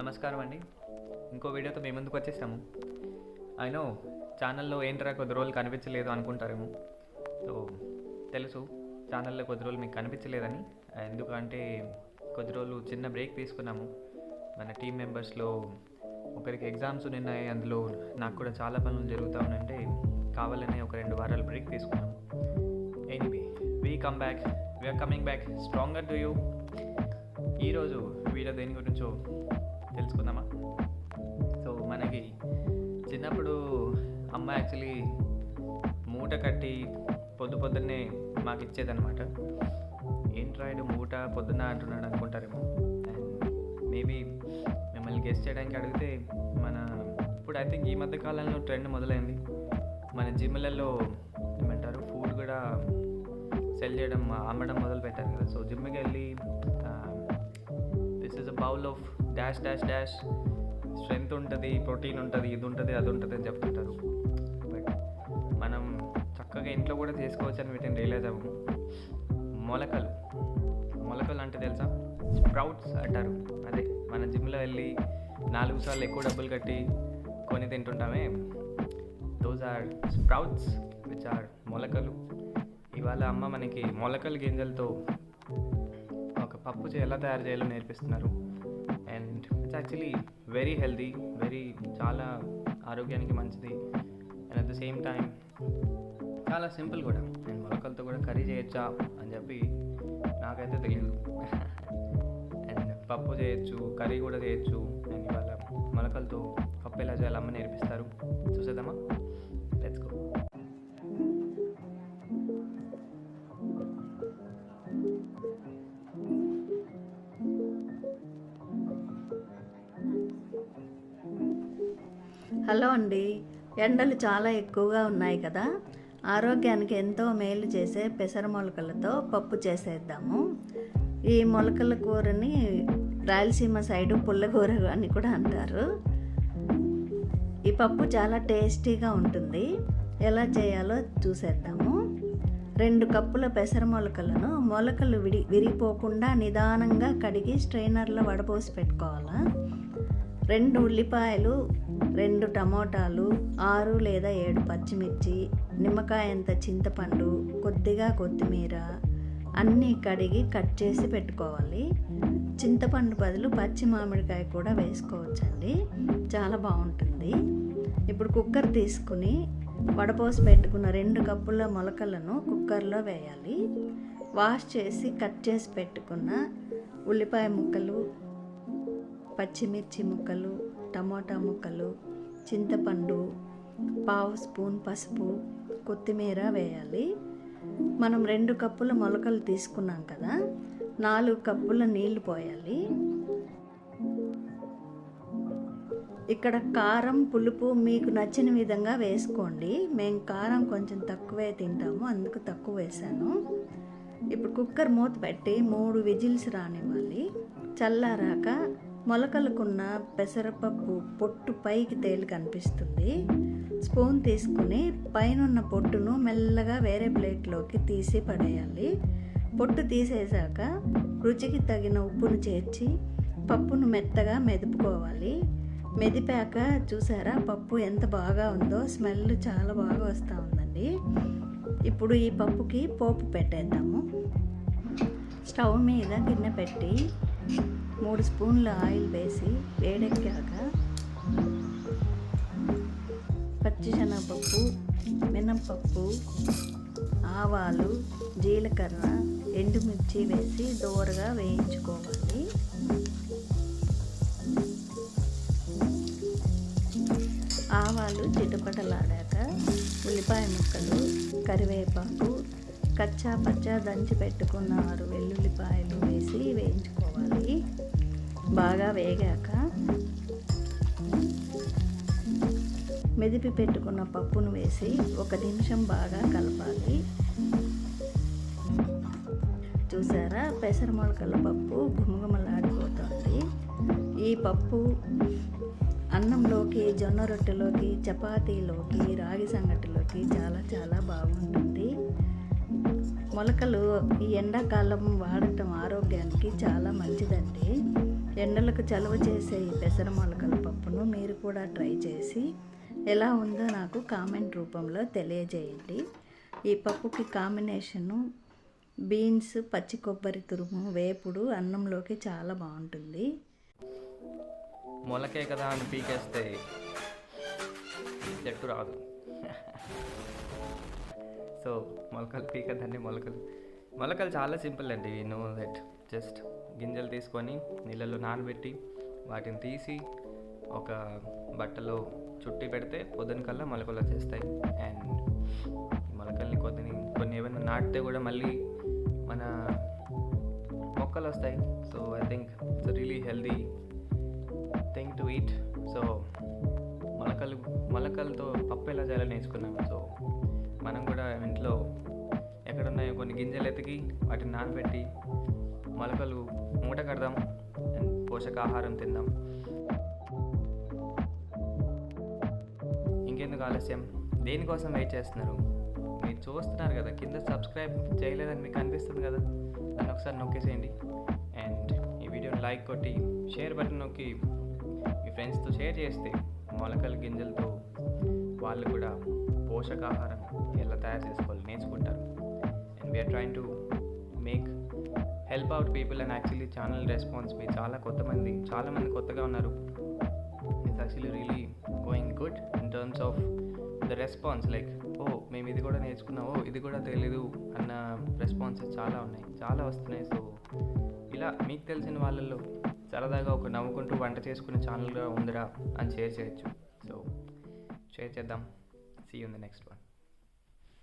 నమస్కారం అండి ఇంకో వీడియోతో మేము ముందుకు వచ్చేసాము. అయినో ఛానల్లో ఏంట్రా కొద్ది రోజులు కనిపించలేదు అనుకుంటారేమో. సో తెలుసు ఛానల్లో కొద్ది రోజులు మీకు కనిపించలేదని. ఎందుకంటే కొద్ది రోజులు చిన్న బ్రేక్ తీసుకున్నాము. మన టీం మెంబర్స్లో ఒకరికి ఎగ్జామ్స్ ఉన్నాయి. అందులో నాకు కూడా చాలా పనులు జరుగుతూ ఉన్నాయంటే కావాలనే ఒక రెండు వారాలు బ్రేక్ తీసుకున్నాము. Anyway we come back we're coming back stronger to you ఈరోజు వీడియో దేని గురించో తెలుసుకుందామా? సో మనకి చిన్నప్పుడు అమ్మ యాక్చువల్లీ మూట కట్టి పొద్దు పొద్దున్నే మాకు ఇచ్చేదనమాట ఏంట్రా మూట పొద్దున్న అంటున్నాడు అనుకుంటారేమో. అండ్ మేబీ మిమ్మల్ని గెస్ట్ చేయడానికి అడిగితే మన ఇప్పుడు ఐ థింక్ ఈ మధ్య కాలంలో ట్రెండ్ మొదలైంది. మన జిమ్లలో ఏమంటారు ఫుడ్ కూడా సెల్ చేయడం అమ్మడం మొదలు పెట్టారు కదా సో జిమ్కి వెళ్ళి this is a bowl of dash dash dash. Strength ఉంటుంది ప్రోటీన్ ఉంటుంది ఇది ఉంటుంది అది ఉంటుంది అని చెప్తుంటారు. బట్ మనం చక్కగా ఇంట్లో కూడా చేసుకోవచ్చు అని వీటిని రియలైజ్ అవ్వము. మొలకలు. మొలకలు అంటే తెలుసా? స్ప్రౌట్స్ అంటారు. అదే మన జిమ్లో వెళ్ళి నాలుగు సార్లు ఎక్కువ డబ్బులు కట్టి కొని తింటుంటామే. Those are sprouts which are మొలకలు. ఇవాళ అమ్మ మనకి మొలకల గింజలతో ఒక పప్పు చే- ఎలా తయారు చేయాలో నేర్పిస్తున్నారు. And it's actually very healthy very చాలా ఆరోగ్యానికి మంచిది. And at the same time చాలా సింపుల్ కూడా. అండ్ మొలకలతో కూడా కర్రీ చేయొచ్చా అని చెప్పి నాకైతే తెలియదు. అండ్ పప్పు చేయొచ్చు కర్రీ కూడా చేయొచ్చు. అండ్ ఇవాళ మొలకలతో పప్పు ఎలా చేయాలమ్మ నేర్పిస్తారు. చూసేద్దామా? లెట్స్ గో హలో అండి. ఎండలు చాలా ఎక్కువగా ఉన్నాయి కదా. ఆరోగ్యానికి ఎంతో మేలు చేసే పెసర మొలకలతో పప్పు చేసేద్దాము. ఈ మొలకల కూరని రాయలసీమ సైడు పుల్లకూర అని కూడా అంటారు. ఈ పప్పు చాలా టేస్టీగా ఉంటుంది. ఎలా చేయాలో చూసేద్దాము. రెండు కప్పుల పెసర మొలకలను మొలకలు విడి విరిగిపోకుండా నిదానంగా కడిగి స్ట్రైనర్లో వడపోసి పెట్టుకోవాలా. రెండు ఉల్లిపాయలు రెండు టమోటాలు ఆరు లేదా ఏడు పచ్చిమిర్చి నిమ్మకాయంత చింతపండు కొద్దిగా కొత్తిమీర అన్నీ కడిగి కట్ చేసి పెట్టుకోవాలి. చింతపండు బదులు పచ్చి మామిడికాయ కూడా వేసుకోవచ్చండి. చాలా బాగుంటుంది. ఇప్పుడు కుక్కర్ తీసుకుని వడపోసి పెట్టుకున్న రెండు కప్పుల మొలకలను కుక్కర్లో వేయాలి. వాష్ చేసి కట్ చేసి పెట్టుకున్న ఉల్లిపాయ ముక్కలు పచ్చిమిర్చి ముక్కలు టమాటా ముక్కలు చింతపండు పావు స్పూన్ పసుపు కొత్తిమీర వేయాలి. మనం రెండు కప్పుల మొలకలు తీసుకున్నాం కదా నాలుగు కప్పుల నీళ్ళు పోయాలి. ఇక్కడ కారం పులుపు మీకు నచ్చిన విధంగా వేసుకోండి. మేము కారం కొంచెం తక్కువే తింటాము అందుకు తక్కువ వేసాను ఇప్పుడు కుక్కర్ మూత పెట్టి మూడు విజిల్స్ రానివ్వాలి. చల్లారాక మొలకలకున్న పెసరపప్పు పొట్టు పైకి తేలి కనిపిస్తుంది. స్పూన్ తీసుకుని పైనున్న పొట్టును మెల్లగా వేరే ప్లేట్లోకి తీసి పడేయాలి. పొట్టు తీసేశాక రుచికి తగిన ఉప్పును చేర్చి పప్పును మెత్తగా మెదుపుకోవాలి. మెదిపాక చూసారా పప్పు ఎంత బాగా ఉందో స్మెల్ చాలా బాగా వస్తూ ఉందండి. ఇప్పుడు ఈ పప్పుకి పోపు పెట్టేద్దాము. స్టవ్ మీద గిన్నె పెట్టి మూడు స్పూన్ల ఆయిల్ వేసి వేడెక్కాక పచ్చిశనగపప్పు మినప్పప్పు ఆవాలు జీలకర్ర ఎండుమిర్చి వేసి దోరగా వేయించుకోవాలి. ఆవాలు చిటపటలాడాక ఉల్లిపాయ ముక్కలు కరివేపాకు కచ్చా పచ్చా దంచి పెట్టుకున్న ఆరు వెల్లుల్లిపాయలు వేసి వేయించుకోవాలి బాగా వేగాక మెదిపి పెట్టుకున్న పప్పును వేసి ఒక నిమిషం బాగా కలపాలి. చూసారా? పెసర మొలకల పప్పు గుమగుమలాడిపోతుంది ఈ పప్పు అన్నంలోకి జొన్న రొట్టెలోకి చపాతీలోకి రాగి సంగటిలోకి చాలా చాలా బాగుంటుంది. మొలకలు ఈ ఎండాకాలం వాడటం ఆరోగ్యానికి చాలా మంచిదండి. ఎండలకు చలువ చేసే ఈ పెసర మొలకల పప్పును మీరు కూడా ట్రై చేసి ఎలా ఉందో నాకు కామెంట్ రూపంలో తెలియజేయండి. ఈ పప్పుకి కాంబినేషను బీన్స్ పచ్చి కొబ్బరి తురుము వేపుడు అన్నంలోకి చాలా బాగుంటుంది. మొలకే కదా అని పీకేస్తే చెట్టు రాదు. సో మొలకలు పీకదండి మొలకలు. మొలకలు చాలా సింపుల్ అండి. నో దట్ జస్ట్ గింజలు తీసుకొని నీళ్ళలో నానబెట్టి వాటిని తీసి ఒక బట్టలో చుట్టి పెడితే పొద్దున కల్లా మొలకలు వచ్చేస్తాయి. అండ్ మొలకల్ని కొన్ని కొన్ని ఏమైనా నాటితే కూడా మళ్ళీ మన మొక్కలు వస్తాయి. So I think it's really healthy thing to eat. So మొలకలు మొలకలతో పప్పు ఎలా చేయాలో నేర్చుకున్నాము సో మనం కూడా ఇంట్లో ఎక్కడున్నాయో కొన్ని గింజలు ఎతికి వాటిని నానబెట్టి మొలకలు మూట కడదాం అండ్ పోషకాహారం తిందాం. ఇంకెందుకు ఆలస్యం? దేనికోసం వెయిట్ చేస్తున్నారు? మీరు చూస్తున్నారు కదా కింద సబ్స్క్రైబ్ చేయలేదని మీకు అనిపిస్తుంది కదా? దాన్ని ఒకసారి నొక్కేసేయండి. అండ్ ఈ వీడియోని లైక్ కొట్టి షేర్ బటన్ నొక్కి మీ ఫ్రెండ్స్తో షేర్ చేస్తే మొలకల గింజలతో వాళ్ళు కూడా పోషకాహారం ఎలా తయారు చేసుకోవాలి నేర్చుకుంటారు. And we're trying to make help out people and actually channel response మీ చాలా కొత్త మంది కొత్తగా ఉన్నారు. It's actually really going good in terms of the response like ఓ మేము ఇది కూడా నేర్చుకున్నాం. ఓ ఇది కూడా తెలీదు అన్న రెస్పాన్సెస్ చాలా ఉన్నాయి. చాలా వస్తున్నాయి. సో ఇలా మీకు తెలిసిన వాళ్ళల్లో సరదాగా ఒక నవ్వుకుంటూ వంట చేసుకునే ఛానల్గా ఉందిరా అని షేర్ చేయొచ్చు. సో షేర్ చేద్దాం. See in the next one